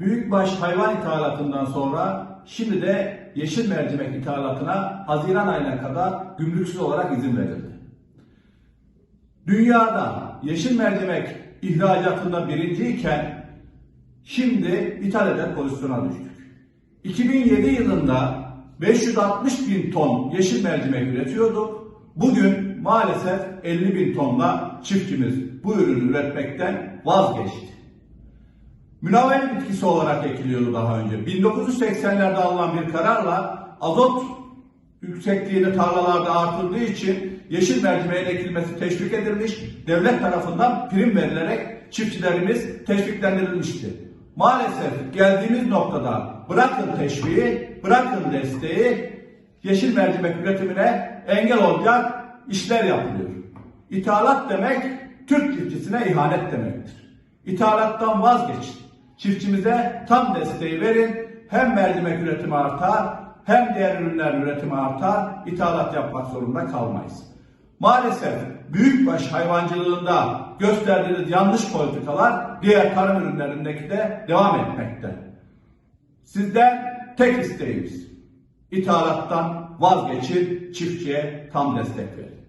büyükbaş hayvan ithalatından sonra şimdi de yeşil mercimek ithalatına Haziran ayına kadar gümrüksüz olarak izin verildi. Dünyada yeşil mercimek ihracatında birinciyken şimdi eder pozisyona düştük. 2007 yılında 560 bin ton yeşil mercimek üretiyorduk. Bugün maalesef 50 bin tonla çiftçimiz bu ürünü üretmekten vazgeçti. Münavver bitkisi olarak ekiliyordu daha önce. 1980'lerde alınan bir kararla azot yüksekliğini tarlalarda artırdığı için yeşil mercimeğin ekilmesi teşvik edilmiş, devlet tarafından prim verilerek çiftçilerimiz teşviklendirilmişti. Maalesef geldiğimiz noktada bırakın teşviği, bırakın desteği, yeşil mercimek üretimine engel olacak işler yapılıyor. İthalat demek Türk çiftçisine ihanet demektir. İthalattan vazgeçin. Çiftçimize tam desteği verin. Hem mercimek üretimi artar, hem diğer ürünler üretimi artar. İthalat yapmak zorunda kalmayız. Maalesef büyükbaş hayvancılığında gösterdiğiniz yanlış politikalar diğer tarım ürünlerindeki de devam etmekte. Sizden tek isteğimiz ithalattan vazgeçin, çiftçiye tam destek verin.